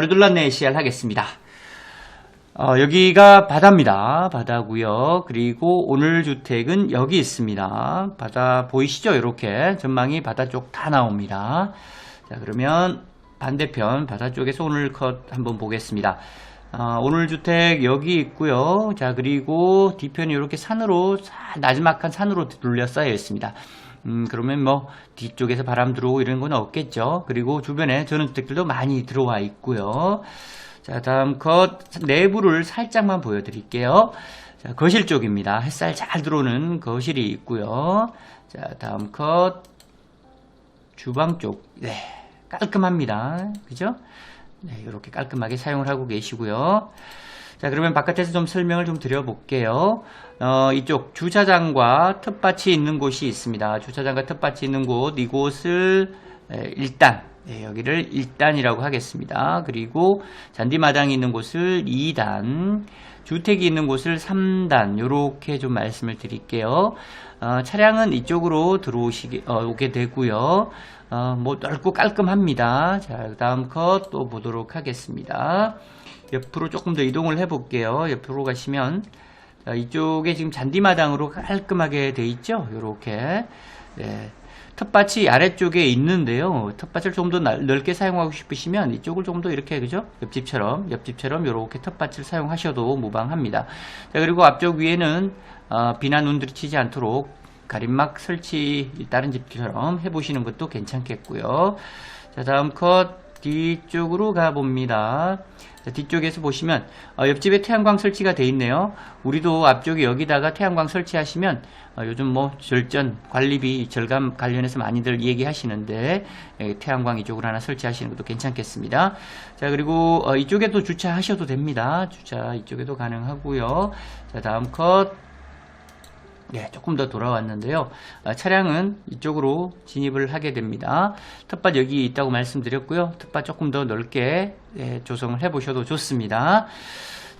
자, 루들란네 시야를 하겠습니다. 어, 여기가 바다입니다. 바다고요. 그리고 오늘 주택은 여기 있습니다. 바다 보이시죠? 이렇게 전망이 바다 쪽 다 나옵니다. 자, 그러면 반대편 바다 쪽에서 오늘 컷 한번 보겠습니다. 아, 오늘 주택 여기 있고요. 자, 그리고 뒤편이 이렇게 산으로 사- 나지막한 산으로 둘러싸여 있습니다. 음, 그러면 뭐 뒤쪽에서 바람 들어오고 이런 건 없겠죠. 그리고 주변에 전원주택들도 많이 들어와 있고요. 자, 다음 컷 내부를 살짝만 보여드릴게요. 자, 거실 쪽입니다. 햇살 잘 들어오는 거실이 있고요. 자, 다음 컷 주방 쪽. 네, 깔끔합니다. 그죠? 네, 이렇게 깔끔하게 사용을 하고 계시고요. 자, 그러면 바깥에서 좀 설명을 좀 드려볼게요. 어, 이쪽 주차장과 텃밭이 있는 곳이 있습니다. 주차장과 텃밭이 있는 곳, 이곳을 에, 일단, 네, 여기를 1단이라고 하겠습니다. 그리고 잔디마당이 있는 곳을 2단, 주택이 있는 곳을 3단, 요렇게 좀 말씀을 드릴게요. 어, 차량은 이쪽으로 들어오시게, 어, 오게 되고요. 어, 뭐 넓고 깔끔합니다. 자, 그 다음 컷 또 보도록 하겠습니다. 옆으로 조금 더 이동을 해 볼게요. 옆으로 가시면 자, 이쪽에 지금 잔디마당으로 깔끔하게 돼 있죠. 요렇게 네. 텃밭이 아래쪽에 있는데요. 텃밭을 좀 더 넓게 사용하고 싶으시면 이쪽을 좀 더 이렇게 그죠? 옆집처럼 옆집처럼 이렇게 텃밭을 사용하셔도 무방합니다. 자, 그리고 앞쪽 위에는 어, 비나 눈 들이 치지 않도록 가림막 설치 다른 집처럼 해보시는 것도 괜찮겠고요. 자, 다음 컷 뒤쪽으로 가봅니다. 자, 뒤쪽에서 보시면 어, 옆집에 태양광 설치가 돼 있네요. 우리도 앞쪽에 여기다가 태양광 설치하시면 어, 요즘 뭐 절전 관리비 절감 관련해서 많이들 얘기하시는데 예, 태양광 이쪽으로 하나 설치하시는 것도 괜찮겠습니다. 자 그리고 어, 이쪽에도 주차하셔도 됩니다. 주차 이쪽에도 가능하고요. 자 다음 컷 네, 조금 더 돌아왔는데요. 아, 차량은 이쪽으로 진입을 하게 됩니다. 텃밭 여기 있다고 말씀드렸고요. 텃밭 조금 더 넓게 네, 조성을 해보셔도 좋습니다.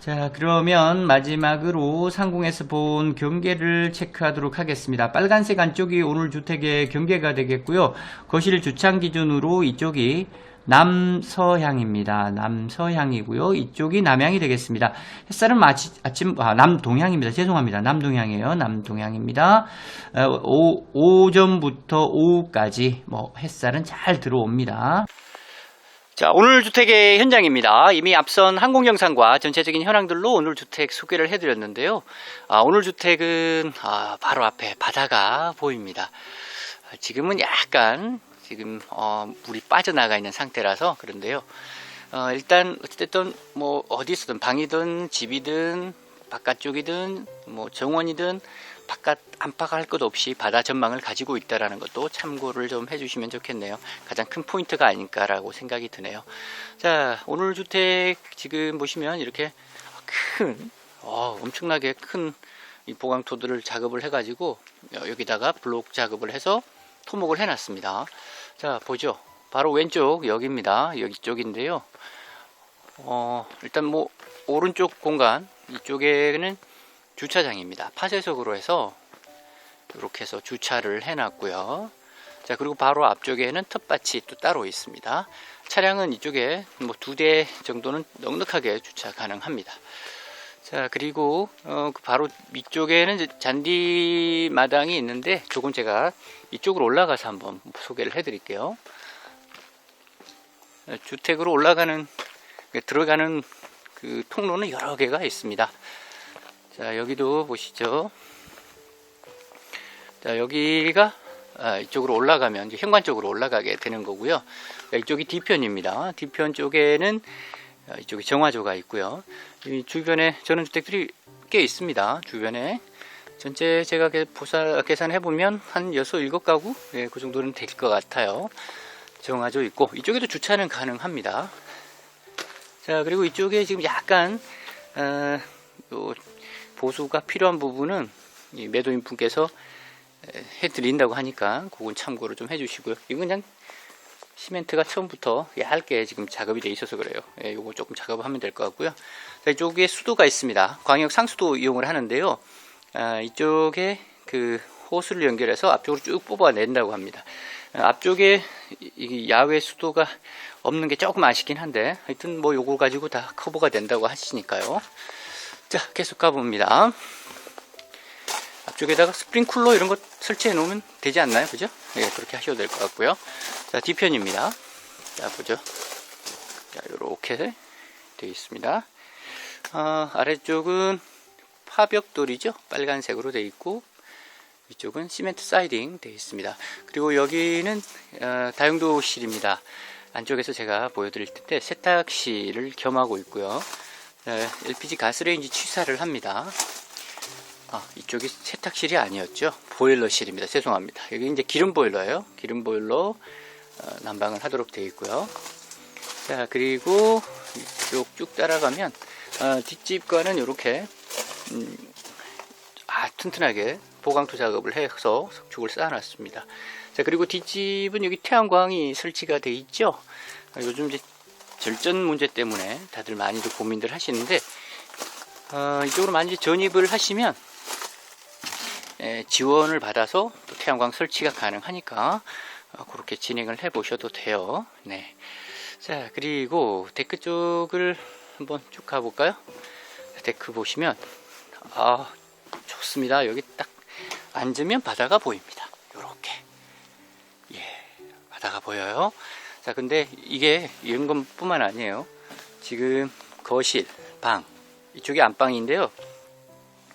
자, 그러면 마지막으로 상공에서 본 경계를 체크하도록 하겠습니다. 빨간색 안쪽이 오늘 주택의 경계가 되겠고요. 거실 주창 기준으로 이쪽이 남서향입니다. 남서향이고요. 이쪽이 남향이 되겠습니다. 햇살은 마치, 아침 아, 남동향입니다. 죄송합니다. 남동향이에요. 남동향입니다. 어, 오, 오전부터 오후까지 뭐 햇살은 잘 들어옵니다. 자, 오늘 주택의 현장입니다. 이미 앞선 항공 영상과 전체적인 현황들로 오늘 주택 소개를 해드렸는데요. 아, 오늘 주택은 아, 바로 앞에 바다가 보입니다. 아, 지금은 약간 지금 어, 물이 빠져나가 있는 상태라서 그런데요. 어, 일단 어쨌든 뭐 어디서든 방이든 집이든 바깥쪽이든 뭐 정원이든 바깥 안팎할 것 없이 바다 전망을 가지고 있다라는 것도 참고를 좀 해주시면 좋겠네요. 가장 큰 포인트가 아닐까라고 생각이 드네요. 자, 오늘 주택 지금 보시면 이렇게 큰, 어, 엄청나게 큰 이 보강토들을 작업을 해가지고 여기다가 블록 작업을 해서 토목을 해놨습니다. 자, 보죠. 바로 왼쪽 여기입니다. 여기 쪽인데요. 어, 일단 뭐 오른쪽 공간 이쪽에는 주차장입니다. 파쇄석으로 해서 이렇게 해서 주차를 해놨고요. 자 그리고 바로 앞쪽에는 텃밭이 또 따로 있습니다. 차량은 이쪽에 뭐 두 대 정도는 넉넉하게 주차 가능합니다. 자 그리고 어, 그 바로 위쪽에는 잔디 마당이 있는데 조금 제가 이쪽으로 올라가서 한번 소개를 해드릴게요. 어, 주택으로 올라가는 들어가는 그 통로는 여러 개가 있습니다. 자 여기도 보시죠. 자 여기가 아, 이쪽으로 올라가면 이제 현관 쪽으로 올라가게 되는 거고요. 자, 이쪽이 뒤편입니다. 뒤편 쪽에는 아, 이쪽에 정화조가 있고요. 이 주변에 전원주택들이 꽤 있습니다. 주변에 전체 제가 계산해 보면 한 6, 7가구 예, 그 정도는 될 것 같아요. 정화조 있고 이쪽에도 주차는 가능합니다. 자 그리고 이쪽에 지금 약간 어, 요 보수가 필요한 부분은 이 매도인 분께서 에, 해드린다고 하니까 그건 참고를 좀 해주시고요. 이건 그냥 시멘트가 처음부터 얇게 지금 작업이 돼 있어서 그래요. 예, 요거 조금 작업을 하면 될 것 같고요. 자, 이쪽에 수도가 있습니다. 광역 상수도 이용을 하는데요. 아, 이쪽에 그 호스를 연결해서 앞쪽으로 쭉 뽑아낸다고 합니다. 앞쪽에 이- 이 야외 수도가 없는 게 조금 아쉽긴 한데 하여튼 뭐 요거 가지고 다 커버가 된다고 하시니까요. 자, 계속 가봅니다. 앞쪽에다가 스프링 쿨러 이런 거 설치해 놓으면 되지 않나요? 그죠? 예, 그렇게 하셔도 될 것 같고요. 자, 뒤편입니다. 자, 보죠. 자, 요렇게 되어 있습니다. 아, 아래쪽은 파벽돌이죠. 빨간색으로 되어 있고 위쪽은 시멘트 사이딩 되어 있습니다. 그리고 여기는 어, 다용도실입니다. 안쪽에서 제가 보여드릴 텐데 세탁실을 겸하고 있고요. 네, LPG 가스레인지 취사를 합니다. 아, 이쪽이 세탁실이 아니었죠. 보일러실입니다. 죄송합니다. 여기 이제 기름 보일러예요. 기름 보일러 어, 난방을 하도록 되어 있고요. 자, 그리고 이쪽 쭉 따라가면 어, 뒷집과는 이렇게 음, 아, 튼튼하게 보강토 작업을 해서 석축을 쌓아놨습니다. 자, 그리고 뒷집은 여기 태양광이 설치가 돼 있죠. 아, 요즘 이제 절전 문제 때문에 다들 많이들 고민들 하시는데 어, 이쪽으로 만약 전입을 하시면 에, 지원을 받아서 또 태양광 설치가 가능하니까 어, 그렇게 진행을 해 보셔도 돼요. 네. 자, 그리고 데크 쪽을 한번 쭉 가볼까요? 데크 보시면 아 좋습니다. 여기 딱 앉으면 바다가 보입니다. 요렇게 예 바다가 보여요. 자 근데 이게 이런 것뿐만 아니에요. 지금 거실, 방 이쪽이 안방인데요.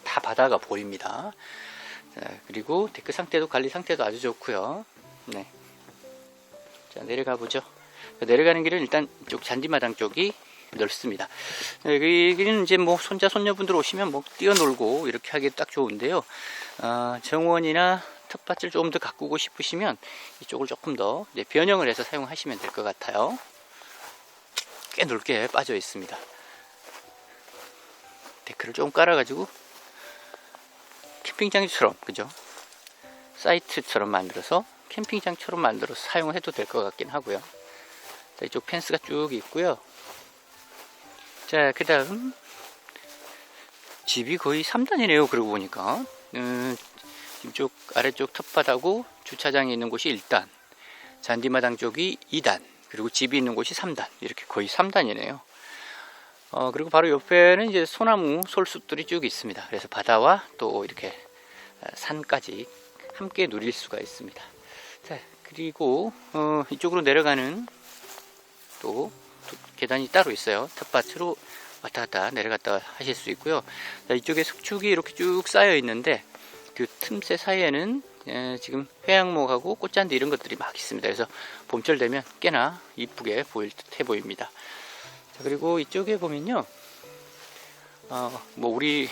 다 바다가 보입니다. 자, 그리고 데크 상태도 관리 상태도 아주 좋고요. 네. 자 내려가 보죠. 내려가는 길은 일단 이쪽 잔디마당 쪽이 넓습니다. 네, 여기는 이제 뭐 손자 손녀분들 오시면 뭐 뛰어놀고 이렇게 하기 딱 좋은데요. 아, 정원이나 텃밭을 조금 더 가꾸고 싶으시면 이쪽을 조금 더 변형을 해서 사용하시면 될 것 같아요. 꽤 넓게 빠져 있습니다. 데크를 조금 깔아가지고 캠핑장처럼 그죠? 사이트처럼 만들어서 캠핑장처럼 만들어서 사용해도 될 것 같긴 하고요. 자, 이쪽 펜스가 쭉 있고요. 자, 그 다음, 집이 거의 3단이네요. 그러고 보니까. 음, 이쪽 아래쪽 텃밭하고 주차장이 있는 곳이 1단, 잔디마당 쪽이 2단, 그리고 집이 있는 곳이 3단. 이렇게 거의 3단이네요. 어, 그리고 바로 옆에는 이제 소나무 솔숲들이 쭉 있습니다. 그래서 바다와 또 이렇게 산까지 함께 누릴 수가 있습니다. 자, 그리고 어, 이쪽으로 내려가는 또 계단이 따로 있어요. 텃밭으로 왔다 갔다 내려갔다 하실 수 있고요. 자, 이쪽에 석축이 이렇게 쭉 쌓여 있는데 그 틈새 사이에는 에, 지금 회양목하고 꽃잔디 이런 것들이 막 있습니다. 그래서 봄철 되면 꽤나 이쁘게 보일 듯해 보입니다. 자, 그리고 이쪽에 보면요, 어, 뭐 우리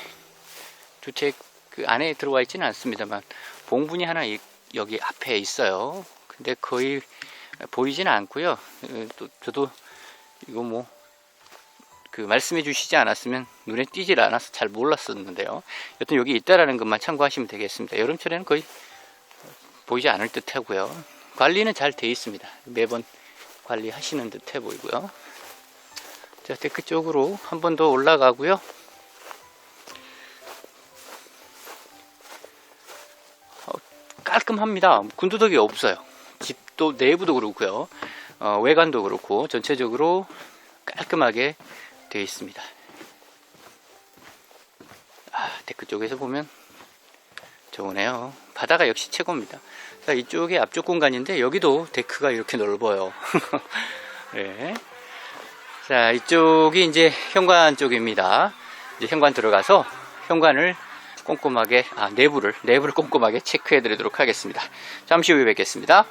주택 그 안에 들어와 있지는 않습니다만 봉분이 하나 이- 여기 앞에 있어요. 근데 거의 보이지는 않고요. 어, 또 저도 이거 뭐 그 말씀해 주시지 않았으면 눈에 띄질 않아서 잘 몰랐었는데요. 여튼 여기 있다라는 것만 참고하시면 되겠습니다. 여름철에는 거의 보이지 않을 듯 하고요. 관리는 잘 돼 있습니다. 매번 관리하시는 듯해 보이고요. 자, 데크 쪽으로 한 번 더 올라가고요. 어, 깔끔합니다. 군두덕이 없어요. 집도 내부도 그렇고요. 어, 외관도 그렇고 전체적으로 깔끔하게 되어 있습니다. 아, 데크 쪽에서 보면 좋으네요. 바다가 역시 최고입니다. 자, 이쪽이 앞쪽 공간인데 여기도 데크가 이렇게 넓어요. 네. 자, 이쪽이 이제 현관 쪽입니다. 이제 현관 들어가서 현관을 꼼꼼하게 아, 내부를 내부를 꼼꼼하게 체크해 드리도록 하겠습니다. 잠시 후에 뵙겠습니다.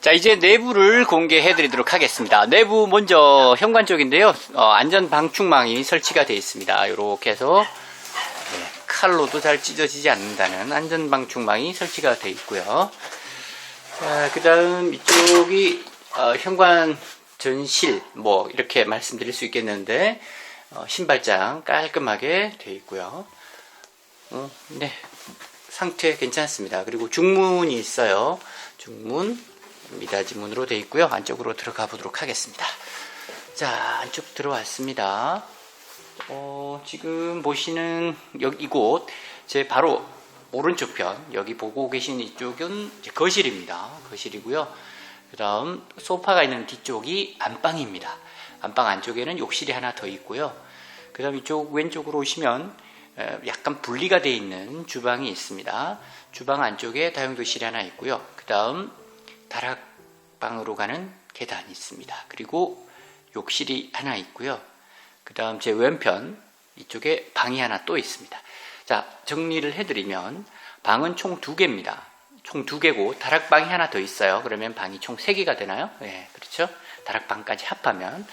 자, 이제 내부를 공개해 드리도록 하겠습니다. 내부 먼저 현관 쪽인데요. 어, 안전 방충망이 설치가 되어 있습니다. 이렇게 해서 네, 칼로도 잘 찢어지지 않는다는 안전 방충망이 설치가 되어 있고요. 자, 그다음 이쪽이 어, 현관 전실 뭐 이렇게 말씀드릴 수 있겠는데 어, 신발장 깔끔하게 되어 있고요. 어, 네, 상태 괜찮습니다. 그리고 중문이 있어요. 중문 미닫이 문으로 되어 있고요. 안쪽으로 들어가 보도록 하겠습니다. 자, 안쪽 들어왔습니다. 어, 지금 보시는 여기 이곳 제 바로 오른쪽 편 여기 보고 계신 이쪽은 거실입니다. 거실이고요. 그 다음 소파가 있는 뒤쪽이 안방입니다. 안방 안쪽에는 욕실이 하나 더 있고요. 그 다음 이쪽 왼쪽으로 오시면 에, 약간 분리가 되어 있는 주방이 있습니다. 주방 안쪽에 다용도실이 하나 있고요. 그 다음 다락방으로 가는 계단이 있습니다. 그리고 욕실이 하나 있고요. 그 다음 제 왼편 이쪽에 방이 하나 또 있습니다. 자, 정리를 해드리면 방은 총 두 개입니다. 총 두 개고 다락방이 하나 더 있어요. 그러면 방이 총 세 개가 되나요? 네, 그렇죠. 다락방까지 합하면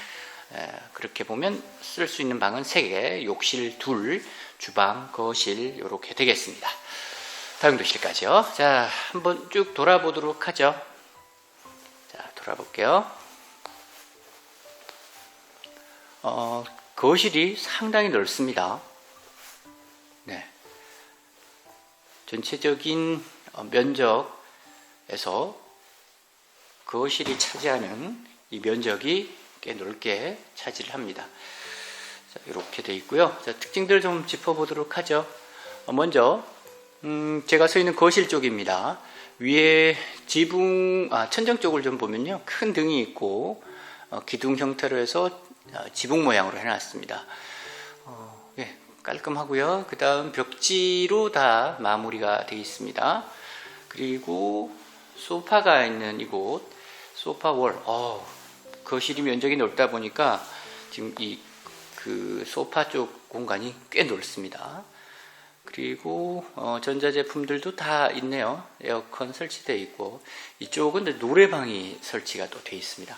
에, 그렇게 보면 쓸 수 있는 방은 세 개, 욕실 둘, 주방, 거실 이렇게 되겠습니다. 다용도실까지요. 자, 한번 쭉 돌아보도록 하죠. 자, 돌아볼게요. 어, 거실이 상당히 넓습니다. 네. 전체적인 어, 면적에서 거실이 차지하는 이 면적이 꽤 넓게 차지를 합니다. 자, 이렇게 되어 있고요. 자, 특징들 좀 짚어보도록 하죠. 어, 먼저 음, 제가 서 있는 거실 쪽입니다. 위에 지붕, 아, 천정 쪽을 좀 보면요. 큰 등이 있고, 어, 기둥 형태로 해서 어, 지붕 모양으로 해놨습니다. 어, 예, 깔끔하고요. 그 다음 벽지로 다 마무리가 되어 있습니다. 그리고 소파가 있는 이곳, 소파 월, 어, 거실이 면적이 넓다 보니까 지금 이 그 소파 쪽 공간이 꽤 넓습니다. 그리고 어, 전자제품들도 다 있네요. 에어컨 설치되어 있고 이쪽은 노래방이 설치가 또 되어 있습니다.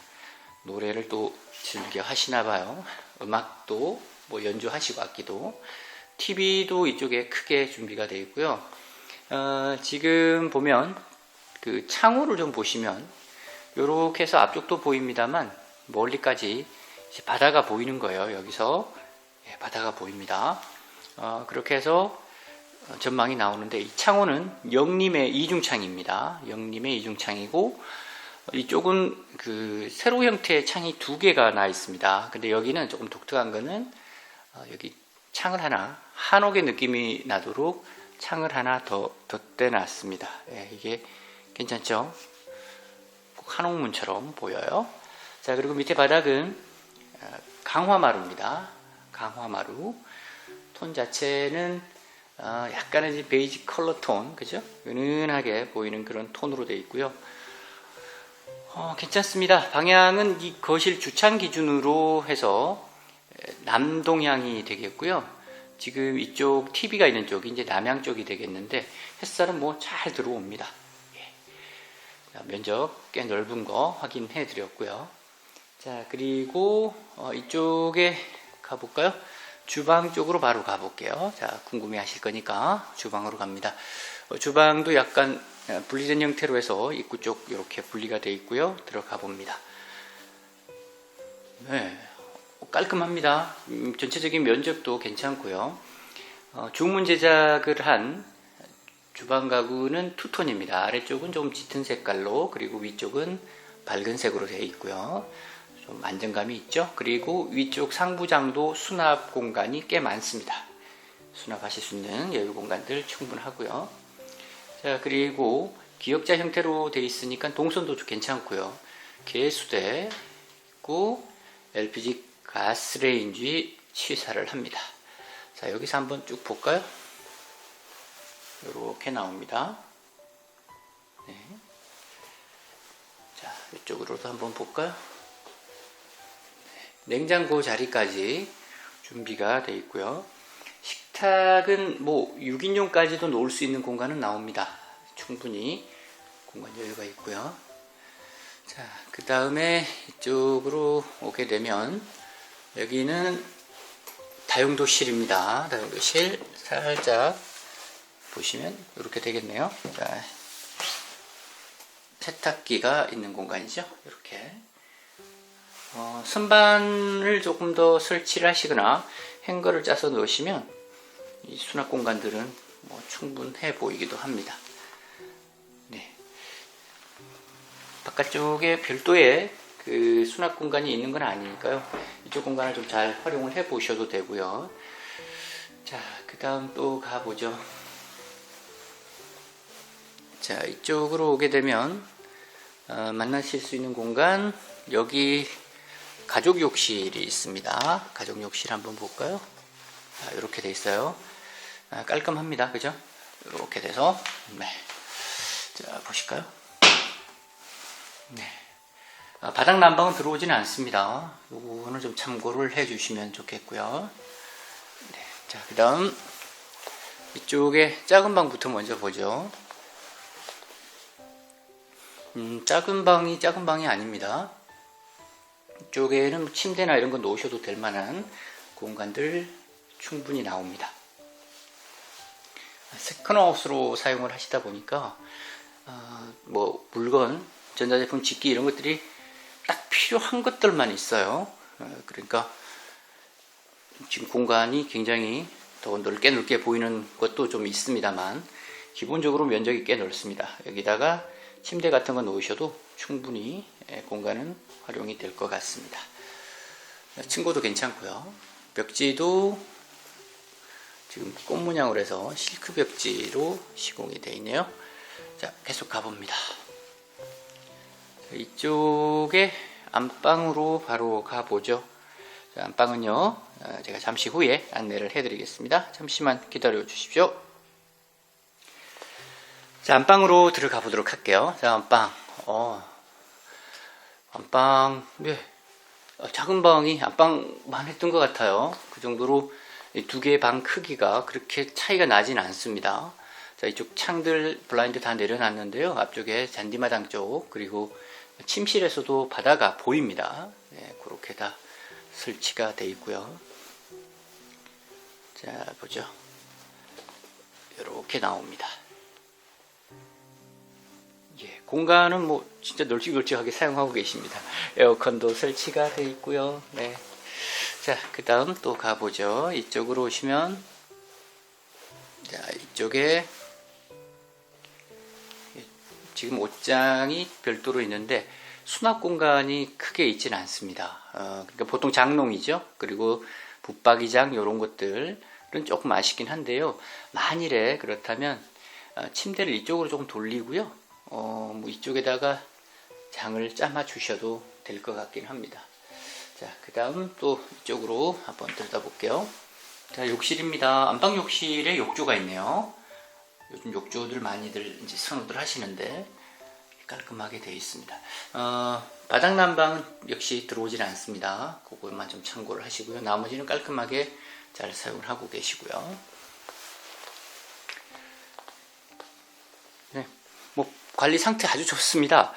노래를 또 즐겨 하시나 봐요. 음악도 뭐 연주하시고 악기도 TV도 이쪽에 크게 준비가 되어 있고요. 어, 지금 보면 그 창호를 좀 보시면 이렇게 해서 앞쪽도 보입니다만 멀리까지 바다가 보이는 거예요. 여기서 예, 바다가 보입니다. 어, 그렇게 해서 어, 전망이 나오는데 이 창호는 영림의 이중창입니다. 영림의 이중창이고 어, 이쪽은 그 세로 형태의 창이 두 개가 나 있습니다. 근데 여기는 조금 독특한 거는 어, 여기 창을 하나 한옥의 느낌이 나도록 창을 하나 더 덧대 놨습니다. 예, 이게 괜찮죠? 꼭 한옥문처럼 보여요. 자 그리고 밑에 바닥은 어, 강화마루입니다. 강화마루 톤 자체는 어, 약간의 베이지 컬러 톤, 그죠? 은은하게 보이는 그런 톤으로 되어 있고요. 어, 괜찮습니다. 방향은 이 거실 주창 기준으로 해서 에, 남동향이 되겠고요. 지금 이쪽 TV가 있는 쪽이 이제 남향 쪽이 되겠는데 햇살은 뭐 잘 들어옵니다. 예. 자, 면적 꽤 넓은 거 확인해 드렸고요. 자, 그리고 어, 이쪽에 가볼까요? 주방 쪽으로 바로 가볼게요. 자, 궁금해 하실 거니까 주방으로 갑니다. 어, 주방도 약간 어, 분리된 형태로 해서 입구 쪽 이렇게 분리가 되어 있고요. 들어가 봅니다. 네, 어, 깔끔합니다. 음, 전체적인 면적도 괜찮고요. 어, 중문 제작을 한 주방 가구는 투톤입니다. 아래쪽은 좀 짙은 색깔로 그리고 위쪽은 밝은 색으로 되어 있고요. 좀 안정감이 있죠. 그리고 위쪽 상부장도 수납 공간이 꽤 많습니다. 수납하실 수 있는 여유 공간들 충분하고요. 자 그리고 기역자 형태로 되어 있으니까 동선도 좀 괜찮고요. 개수대 있고 LPG 가스레인지 취사를 합니다. 자 여기서 한번 쭉 볼까요? 이렇게 나옵니다. 네. 자 이쪽으로도 한번 볼까요? 냉장고 자리까지 준비가 되어 있고요. 식탁은 뭐 6인용까지도 놓을 수 있는 공간은 나옵니다. 충분히 공간 여유가 있고요. 자, 그 다음에 이쪽으로 오게 되면 여기는 다용도실입니다. 다용도실 살짝 보시면 이렇게 되겠네요. 자, 세탁기가 있는 공간이죠. 이렇게. 어, 선반을 조금 더 설치를 하시거나 행거를 짜서 넣으시면 이 수납 공간들은 뭐 충분해 보이기도 합니다. 네. 바깥쪽에 별도의 그 수납 공간이 있는 건 아니니까요. 이쪽 공간을 좀 잘 활용을 해 보셔도 되고요. 자, 그 다음 또 가보죠. 자, 이쪽으로 오게 되면 어, 만나실 수 있는 공간 여기 가족 욕실이 있습니다. 가족 욕실 한번 볼까요? 자, 이렇게 돼 있어요. 아, 깔끔합니다. 그죠? 이렇게 돼서 네. 자, 보실까요? 네. 아, 바닥 난방은 들어오지는 않습니다. 요거는 좀 참고를 해 주시면 좋겠고요. 네. 자, 그 다음 이쪽에 작은 방부터 먼저 보죠. 음, 작은 방이 작은 방이 아닙니다. 이쪽에는 침대나 이런 거 놓으셔도 될 만한 공간들 충분히 나옵니다. 세컨하우스로 사용을 하시다 보니까 어, 뭐 물건, 전자제품 집기 이런 것들이 딱 필요한 것들만 있어요. 어, 그러니까 지금 공간이 굉장히 더 넓게 넓게 보이는 것도 좀 있습니다만 기본적으로 면적이 꽤 넓습니다. 여기다가 침대 같은 거 놓으셔도 충분히 예, 공간은 활용이 될 것 같습니다. 층고도 괜찮고요. 벽지도 지금 꽃 문양으로 해서 실크 벽지로 시공이 되어 있네요. 자, 계속 가봅니다. 이쪽에 안방으로 바로 가보죠. 자, 안방은요, 어, 제가 잠시 후에 안내를 해드리겠습니다. 잠시만 기다려 주십시오. 자, 안방으로 들어가 보도록 할게요. 자, 안방. 어, 안방, 네. 어, 작은 방이 안방만 했던 것 같아요. 그 정도로 두 개의 방 크기가 그렇게 차이가 나진 않습니다. 자, 이쪽 창들 블라인드 다 내려놨는데요. 앞쪽에 잔디마당 쪽, 그리고 침실에서도 바다가 보입니다. 네, 그렇게 다 설치가 되어 있고요. 자, 보죠. 이렇게 나옵니다. 예, 공간은 뭐 진짜 널찍널찍하게 사용하고 계십니다. 에어컨도 설치가 되어 있고요. 네. 자, 그 다음 또 가보죠. 이쪽으로 오시면, 자, 이쪽에 지금 옷장이 별도로 있는데 수납 공간이 크게 있지는 않습니다. 어, 그러니까 보통 장롱이죠. 그리고 붙박이장 이런 것들은 조금 아쉽긴 한데요. 만일에 그렇다면 어, 침대를 이쪽으로 조금 돌리고요. 어, 뭐 이쪽에다가 장을 짜마 주셔도 될 것 같긴 합니다. 자, 그 다음 또 이쪽으로 한번 들여다볼게요. 자, 욕실입니다. 안방 욕실에 욕조가 있네요. 요즘 욕조들 많이들 이제 선호들 하시는데 깔끔하게 되어 있습니다. 어, 바닥 난방은 역시 들어오질 않습니다. 그것만 좀 참고를 하시고요. 나머지는 깔끔하게 잘 사용을 하고 계시고요. 네, 뭐 관리 상태 아주 좋습니다.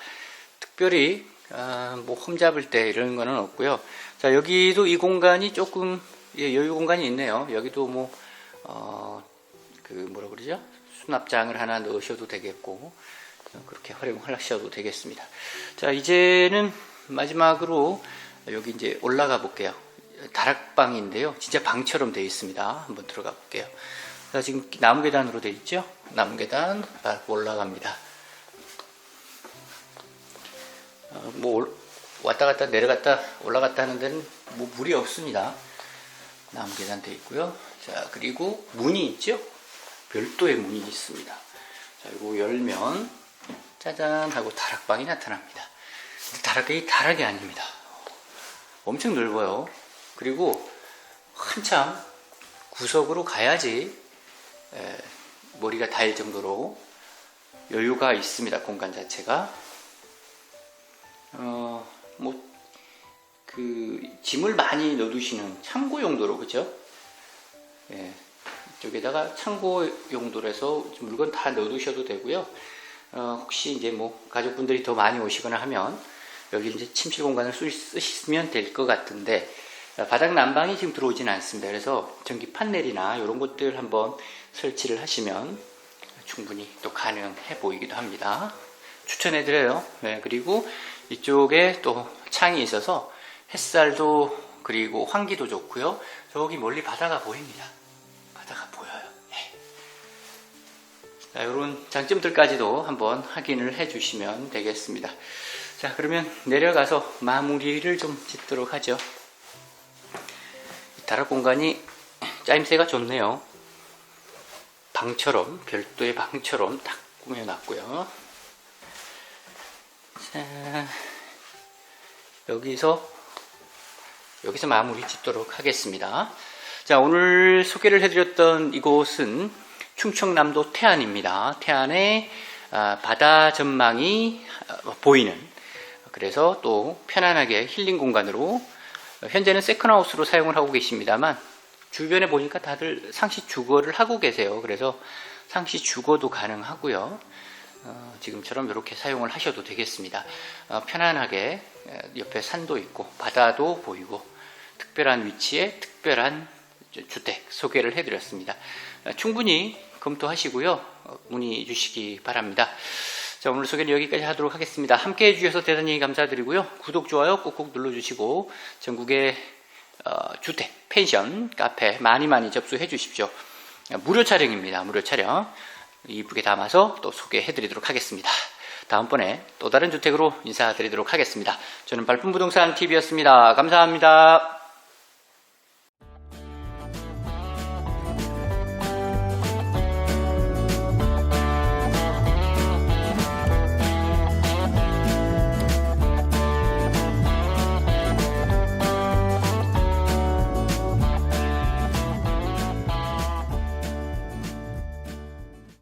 특별히 어, 뭐 험잡을 때 이런 거는 없고요. 자 여기도 이 공간이 조금 예, 여유 공간이 있네요. 여기도 뭐 어, 그 뭐라 그러죠? 수납장을 하나 넣으셔도 되겠고 그렇게 활용하셔도 되겠습니다. 자 이제는 마지막으로 여기 이제 올라가 볼게요. 다락방인데요. 진짜 방처럼 되어 있습니다. 한번 들어가 볼게요. 자 지금 나무 계단으로 되어 있죠? 나무 계단 올라갑니다. 뭐 왔다 갔다 내려갔다 올라갔다 하는 데는 뭐 물이 없습니다. 나무 계단 되어 있고요. 자 그리고 문이 있죠? 별도의 문이 있습니다. 자 이거 열면 짜잔 하고 다락방이 나타납니다. 다락이 다락이 아닙니다. 엄청 넓어요. 그리고 한참 구석으로 가야지 에, 머리가 닿을 정도로 여유가 있습니다. 공간 자체가. 어, 뭐, 그, 짐을 많이 넣어두시는 창고 용도로, 그죠? 예, 이쪽에다가 창고 용도로 해서 물건 다 넣어두셔도 되고요. 어, 혹시 이제 뭐, 가족분들이 더 많이 오시거나 하면, 여기 이제 침실 공간을 쓰, 쓰시면 될 것 같은데, 바닥 난방이 지금 들어오지는 않습니다. 그래서 전기 판넬이나 이런 것들 한번 설치를 하시면 충분히 또 가능해 보이기도 합니다. 추천해드려요. 네, 그리고 이쪽에 또 창이 있어서 햇살도 그리고 환기도 좋고요. 저기 멀리 바다가 보입니다. 바다가 보여요. 네. 자, 이런 장점들까지도 한번 확인을 해주시면 되겠습니다. 자, 그러면 내려가서 마무리를 좀 짓도록 하죠. 다락 공간이 짜임새가 좋네요. 방처럼 별도의 방처럼 딱 꾸며놨고요. 자, 여기서 여기서 마무리 짓도록 하겠습니다. 자, 오늘 소개를 해드렸던 이곳은 충청남도 태안입니다. 태안의 아, 바다 전망이 아, 보이는 그래서 또 편안하게 힐링 공간으로 현재는 세컨하우스로 사용을 하고 계십니다만 주변에 보니까 다들 상시 주거를 하고 계세요. 그래서 상시 주거도 가능하고요. 어, 지금처럼 이렇게 사용을 하셔도 되겠습니다. 어, 편안하게 에, 옆에 산도 있고 바다도 보이고 특별한 위치에 특별한 주- 주택 소개를 해드렸습니다. 어, 충분히 검토하시고요. 어, 문의 주시기 바랍니다. 자, 오늘 소개는 여기까지 하도록 하겠습니다. 함께 해주셔서 대단히 감사드리고요. 구독, 좋아요 꼭꼭 눌러주시고 전국의 어, 주택, 펜션, 카페 많이 많이 접수해 주십시오. 어, 무료 촬영입니다. 무료 촬영. 이쁘게 담아서 또 소개해 드리도록 하겠습니다. 다음번에 또 다른 주택으로 인사드리도록 하겠습니다. 저는 발품부동산 TV였습니다. 감사합니다.